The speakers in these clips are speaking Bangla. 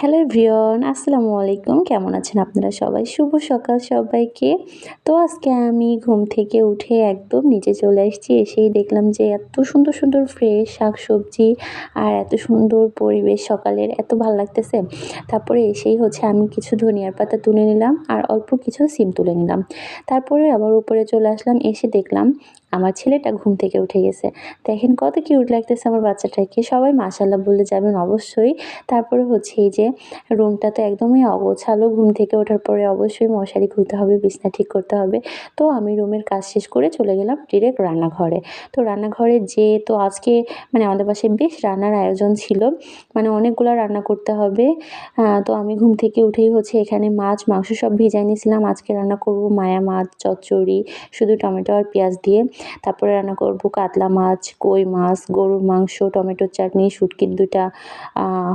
হ্যালো এভরিওয়ান আসসালামু আলাইকুম। কেমন আছেন আপনারা সবাই? শুভ সকাল সবাইকে। তো আজকে আমি ঘুম থেকে উঠে একদম নিচে চলে এসেছি এসেই দেখলাম যে এত সুন্দর সুন্দর ফ্রেশ শাক সবজি আর এত সুন্দর পরিবেশ সকালের, এত ভালো লাগতেছে। তারপরে এসেই হচ্ছে আমি কিছু ধনিয়ার পাতা তুলে নিলাম আর অল্প কিছু সিম তুলে নিলাম। তারপরে আবার উপরে চলে আসলাম, এসে দেখলাম আমার ছেলেটা ঘুম থেকে উঠে গেছে। দেখেন কত কিউট লাগতেছে আমার বাচ্চাটাকে। সবাই মাসাল্লাহ বলে যাবেন অবশ্যই। তারপরে হচ্ছে এই যে রুমটা তো একদমই অগোছালো। ঘুম থেকে ওঠার পরে অবশ্যই মশারি খুলতে হবে, বিছনা ঠিক করতে হবে। তো আমি রুমের কাজ শেষ করে চলে গেলাম ডিরেক্ট রান্নাঘরে। তো রান্নাঘরে যে তো আজকে মানে আমাদের বাসায় বেশ রান্নার আয়োজন ছিল। মানে অনেকগুলো রান্না করতে হবে। তো আমি ঘুম থেকে উঠেই হচ্ছে এখানে মাছ, মাংস সব ভিজাই নিয়েছিলাম। আজকে রান্না করব মায়া মাছ, চচ্চড়ি, শুধু টমেটো আর পেঁয়াজ দিয়ে। তারপরে রান্না করব কাতলা মাছ, কই মাছ, গরুর মাংস টমেটোর চাটনি, শুটকির দুটা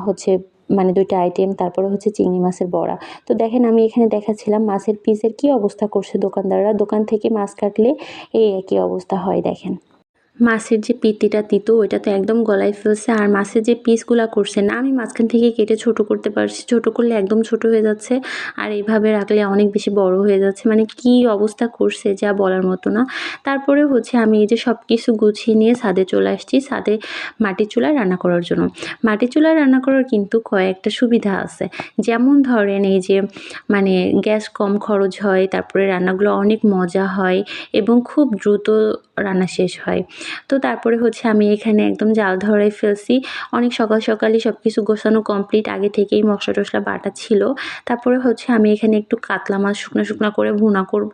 হচ্ছে মানে দুইটা আইটেম তারপরে হচ্ছে চিংড়ি মাছের বড়া। তো দেখেন আমি এখানে দেখাচ্ছিলাম মাছের পিসের কি অবস্থা করছে দোকানদাররা। দোকান থেকে মাছ কাটলে এই একই অবস্থা হয়, দেখেন। মাছের যে পিতিটা তিতো, ওইটা তো একদম গলায় ফেলছে। আর মাছের যে পিসগুলা করছে না আমি মাঝখান থেকে কেটে ছোট করতে পারছি। ছোট করলে একদম ছোট হয়ে যাচ্ছে আর এইভাবে রাখলে অনেক বেশি বড় হয়ে যাচ্ছে। মানে কি অবস্থা করছে যা বলার মতো না। তারপরে হচ্ছে আমি এই যে সব কিছু গুছিয়ে নিয়ে ছাদে চলে আসছি। ছাদে মাটির চুলায় রান্না করার জন্য। মাটির চুলায় রান্না করার কিন্তু কয়েকটা সুবিধা আছে। যেমন ধরেন এই যে মানে গ্যাস কম খরচ হয়, তারপরে রান্নাগুলো অনেক মজা হয় এবং খুব দ্রুত রান্না শেষ হয়। তো তারপরে হচ্ছে আমি এখানে একদম জাল ধরে ফেলছি। অনেক সকাল সকালই সব কিছু গোছানো কমপ্লিট আগে থেকেই মশলা টশলা বাটা ছিল। তারপরে হচ্ছে আমি এখানে একটু কাতলা মাছ শুকনো শুকনো করে ভুনা করব।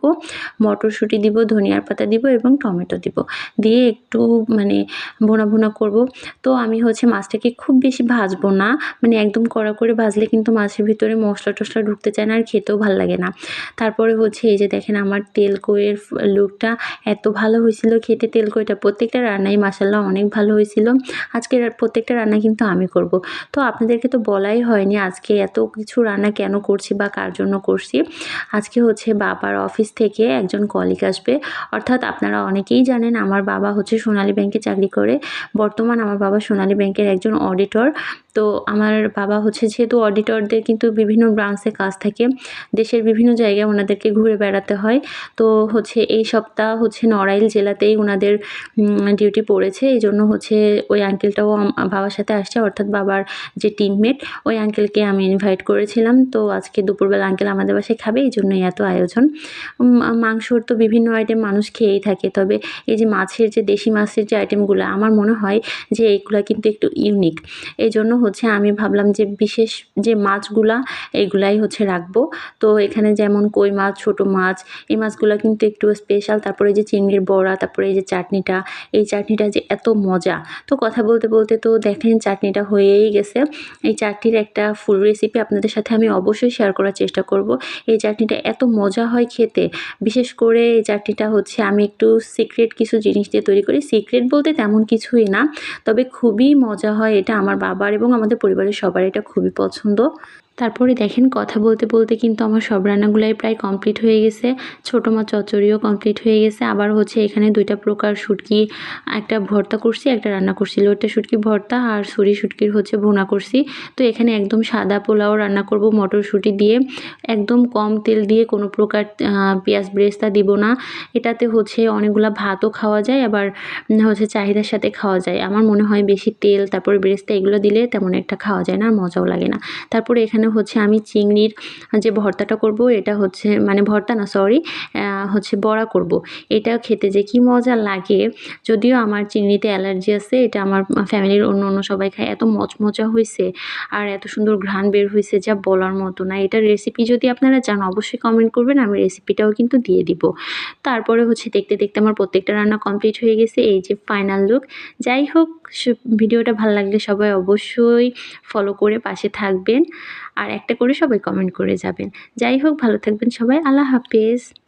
মটরশুঁটি দিব, ধনিয়ার পাতা দিব এবং টমেটো দিব। দিয়ে একটু মানে ভুনা ভুনা করব। তো আমি হচ্ছে মাছটাকে খুব বেশি ভাজবো না। মানে একদম কড়া করে ভাজলে কিন্তু মাছের ভিতরে মশলা টশলা ঢুকতে চায় না আর খেতেও ভালো লাগে না। তারপরে হচ্ছে এই যে দেখেন আমার তেল কইয়ের লুকটা এত ভালো হয়েছিল খেতে তেল কইটা প্রত্যেকটা রান্নাই মাসাল্লাহ অনেক ভালো হয়েছিল। আজকের প্রত্যেকটা রান্না কিন্তু আমি করব। তো আপনাদেরকে তো বলাই হয়নি আজকে এত কিছু রান্না কেন করছি বা কার জন্য করছি। আজকে হচ্ছে বাবার অফিস থেকে একজন কলিগ আসবে। অর্থাৎ আপনারা অনেকেই জানেন আমার বাবা হচ্ছে সোনালী ব্যাংকে চাকরি করে। বর্তমান আমার বাবা সোনালী ব্যাংকের একজন অডিটর তো আমার বাবা হচ্ছে যেহেতু অডিটরদের কিন্তু বিভিন্ন ব্রাঞ্চে কাজ থাকে, দেশের বিভিন্ন জায়গায় ওনাদেরকে ঘুরে বেড়াতে হয়। তো হচ্ছে এই সপ্তাহ হচ্ছে নড়াইল জেলাতেই ওনাদের ডিউটি পড়েছে। এই জন্য হচ্ছে ওই আঙ্কেলটাও বাবার সাথে আসছে। অর্থাৎ বাবার যে টিমমেট ওই আঙ্কেলকে আমি ইনভাইট করেছিলাম। তো আজকে দুপুরবেলা আঙ্কেল আমাদের বাসায় খাবে এই জন্যই এত আয়োজন। মাংসর তো বিভিন্ন আইটেম মানুষ খেয়েই থাকে। তবে এই যে মাছের যে, দেশি মাছের যে আইটেমগুলো আমার মনে হয় যে, এইগুলো কিন্তু একটু ইউনিক এই জন্য হচ্ছে আমি ভাবলাম যে, বিশেষ যে মাছগুলা, এইগুলাই হচ্ছে রাখব। তো এখানে যেমন কই মাছ, ছোট মাছ, এই মাছগুলো কিন্তু একটু স্পেশাল তারপরে যে চিংড়ির বড়া তারপরে এই যে চাটনিটা, এই চাটনিটা যে এত মজা। তো কথা বলতে বলতে তো দেখেন চাটনিটা হয়েই গেছে। এই চাটনির একটা ফুল রেসিপি আপনাদের সাথে আমি অবশ্যই শেয়ার করার চেষ্টা করব। এই চাটনিটা এত মজা হয় খেতে। বিশেষ করে এই চাটনিটা হচ্ছে আমি একটু সিক্রেট কিছু জিনিস দিয়ে তৈরি করি। সিক্রেট বলতে তেমন কিছুই না। তবে খুবই মজা হয় এটা আমার বাবার এবং আমাদের পরিবারের সবার। এটা খুবই পছন্দ। তারপরে দেখেন, কথা বলতে বলতে কিন্তু আমার সব রান্নাগুলাই প্রায় কমপ্লিট হয়ে গেছে। ছোটো মাছ চচ্চড়িও কমপ্লিট হয়ে গেছে। আবার হচ্ছে এখানে দুইটা প্রকার শুটকি, একটা ভর্তা করছি, একটা রান্না করছি। লোটটা শুটকি ভর্তা আর সুরি শুটকির হচ্ছে ভুনা করছি। তো এখানে একদম সাদা পোলাও রান্না করব মটরশুঁটি দিয়ে। একদম কম তেল দিয়ে কোনো প্রকার পেঁয়াজ ব্রেস্তা দিব না। এটাতে হচ্ছে অনেকগুলো ভাতও খাওয়া যায়, আবার হচ্ছে চাহিদার সাথে খাওয়া যায়। আমার মনে হয় বেশি তেল, তারপরে ব্রেস্তা এগুলো দিলে তেমন একটা খাওয়া যায় না আর মজাও লাগে না। তারপরে এখানে হচ্ছে আমি চিংড়ির যে ভর্তাটা করব, এটা হচ্ছে মানে ভর্তা না সরি হচ্ছে বড়া করব। এটা খেতে যে কি মজা লাগে, যদিও আমার চিংড়িতে অ্যালার্জি আছে, এটা আমার ফ্যামিলির অন্য অন্য সবাই খায়, এত মচমচা হয়েছে আর এত সুন্দর ঘ্রাণ বের হয়েছে যা বলার মতো না। এটার রেসিপি যদি আপনারা চান, অবশ্যই কমেন্ট করবেন, আমি রেসিপিটাও কিন্তু দিয়ে দিব। তারপরে হচ্ছে দেখতে দেখতে আমার প্রত্যেকটা রান্না কমপ্লিট হয়ে গেছে, এই যে ফাইনাল লুক যাই হোক ভিডিওটা ভালো লাগলে সবাই অবশ্যই ফলো করে পাশে থাকবেন। আর একটা করে সবাই কমেন্ট করে যাবেন। যাই হোক, ভালো থাকবেন সবাই। আল্লাহ হাফেজ।